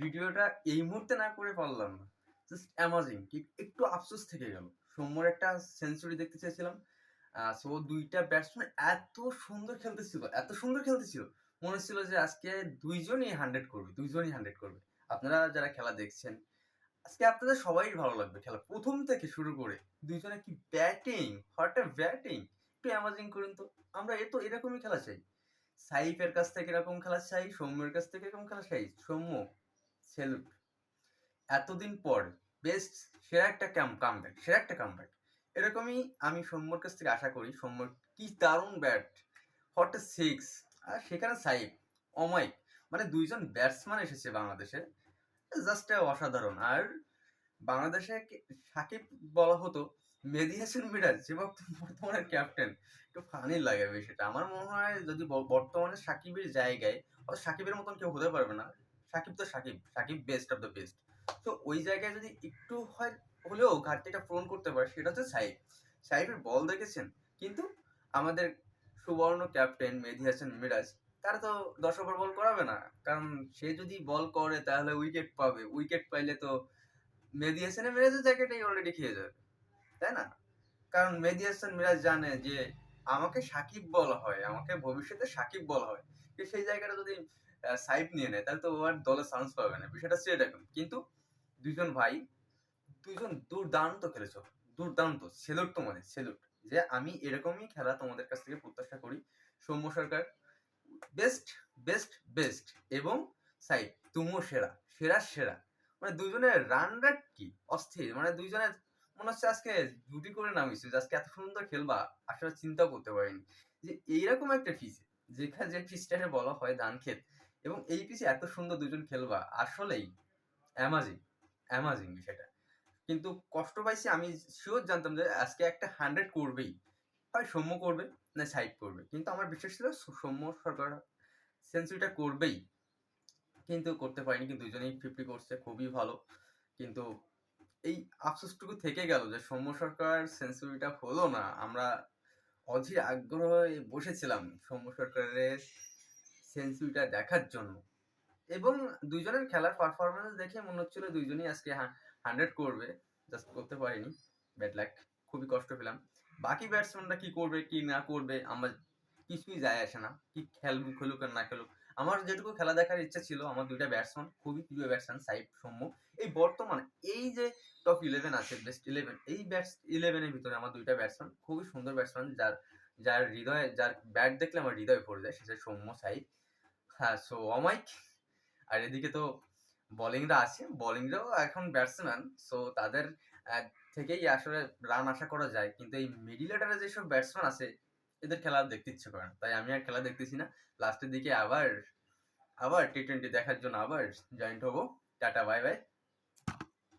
ভিডিওটা এই মুহূর্তে না করে পারলাম না। জাস্ট অ্যামাজিং একটু আফসোস থেকে গেল। সৌম্যর একটা সেঞ্চুরি দেখতে চেয়েছিলাম। সো দুইটা ব্যাটসম্যান এত সুন্দর খেলতেছিল, এত সুন্দর খেলতেছিল। মনে হচ্ছিল যে আজকে দুইজনই হান্ড্রেড করবে, দুইজনই হান্ড্রেড করবে। আপনারা যারা খেলা দেখছেন, আজকে আপনাদের সবাই ভালো লাগবে খেলা। প্রথম থেকে শুরু করে দুইজনে কি ব্যাটিং হট ব্যাটিং একটু অ্যামাজিং করুন তো। আমরা এ তো এরকমই খেলা চাই। সাইফের কাছ থেকে এরকম খেলা চাই, সৌম্যের কাছ থেকে এরকম খেলা চাই। সৌম্য সেলুট এতদিন পর বেস্ট সেরা একটা ক্যাম কামব্যাক সেরা একটা কামব্যাক এরকমই আমি সৌম্যর কাছ থেকে আশা করি সৌম্যর কি দারুণ ব্যাট হট সিক্স আর সেখানে সাইফ, অমাইক মানে দুইজন ব্যাটসম্যান এসেছে বাংলাদেশে। জাস্ট অসাধারণ। আর বাংলাদেশে সাকিব বলা হতো, মেহেদি হাসান মিরাজ, যে বর্ত- বর্তমানে ক্যাপ্টেন একটু ফানি লাগে বিষয়টা। আমার মনে হয় যদি বর্তমানে সাকিবের জায়গায় সাকিবের মতন কেউ হতে পারবে না সাকিব তো Shakib Shakib best of the best তো ওই জায়গায় যদি একটু হয়, হলেও ঘাটতিটা পূরণ করতে পারে, সেটা হচ্ছে সাইব সাইবের বল দেখেছেন? কিন্তু আমাদের সুবর্ণ ক্যাপ্টেন মেহেদি হাসান মিরাজ, তারা তো দশ ওভার বল করাবে না। কারণ সে যদি বল করে, তাহলে উইকেট পাবে। উইকেট পাইলে তো মেহেদি হাসানের মিরাজের জায়গাটাই অলরেডি খেয়ে যাবে। তাই না? কারণ মেহেদি হাসান মিরাজ জানে যে, আমাকে সাকিব বলা হয়, আমাকে ভবিষ্যতে সাকিব বলা হয়। সেই জায়গাটা যদি সাইব নিয়ে নেয়, তাহলে তো ও আর দলে চান্স পাবে না। বিষয়টা হচ্ছে এরকম কিন্তু দুইজন ভাই, দুইজন দুর্দান্ত খেলেছ। দুর্দান্ত সেলুট তোমাদের সেলুট যে আমি এরকমই খেলা তোমাদের কাছ থেকে প্রত্যাশা করি, Soumya Sarkar best best best এবং সাইব তুমিও সেরা সেরা সেরা। মানে দুইজনের রান রেট কি? অস্থির। মানে দুইজনের, মনে হচ্ছে আজকে জুটি করে নামিয়েছে আজকে এত সুন্দর খেলবা, আসলে চিন্তাও করতে পারিনি। যে এইরকম একটা পিচ যেখানে যে পিচটাকে বলা হয় ধান ক্ষেত এবং এই পিচে এত সুন্দর দুজন খেলবা, আসলেই অ্যামাজিং অ্যামাজিং বিষয়টা। কিন্তু কষ্ট পাইছি, আমি শিওর জানতাম যে আজকে একটা হান্ড্রেড করবেই। হয় সৌম্য করবে, না সাইড করবে। কিন্তু আমার বিশ্বাস ছিল সৌম্য সরকার সেঞ্চুরিটা করবেই। কিন্তু করতে পারিনি, কিন্তু দুজনেই ফিফটি করছে, খুবই ভালো। কিন্তু এই আফসোসটুকু থেকে গেল যে সৌম্য সরকার সেঞ্চুরিটা হলো না। আমরা অধীর আগ্রহে বসেছিলাম সৌম্য সরকারের সেঞ্চুরিটা দেখার জন্য। এবং দুইজনের খেলার পারফরমেন্স দেখে মনে হচ্ছিল দুইজনই আজকে হান্ড্রেড করবে। জাস্ট করতে পারিনি। ব্যাড লাক খুবই কষ্ট পেলাম। বাকি ব্যাটসম্যানরা কি করবে, কি না করবে, আমার কিছুই যায় আসে না। কি খেলুক খেলুক আর না খেলুক। আমার যেটুকু খেলা দেখার ইচ্ছা ছিল, আমার দুইটা ব্যাটসম্যান খুবই প্রিয় ব্যাটসম্যান সাইব সৌম্য। এই বর্তমানে, এই যে টপ ইলেভেন আছে বেস্ট ইলেভেন এই ব্যাটস ইলেভেনের ভিতরে আমার দুইটা ব্যাটসম্যান খুবই সুন্দর ব্যাটসম্যান যার যার হৃদয়ে, যার ব্যাট দেখলে আমার হৃদয় পড়ে যায়, সেটা সৌম্য সাইব হ্যাঁ সো অমাইক। আর এদিকে তো বোলিংরা আছে। বোলিংরাও এখন ব্যাটসম্যান সো তাদের থেকেই আসলে রান আশা করা যায়। কিন্তু এই মিডিল অর্ডারে যেসব ব্যাটসম্যান আছে, এদের খেলা দেখতে ইচ্ছে করে না। তাই আমি আর খেলা দেখতেছি না। লাস্টের দিকে আবার আবার টি টোয়েন্টি দেখার জন্য আবার জয়েন্ট হব। Tata bye bye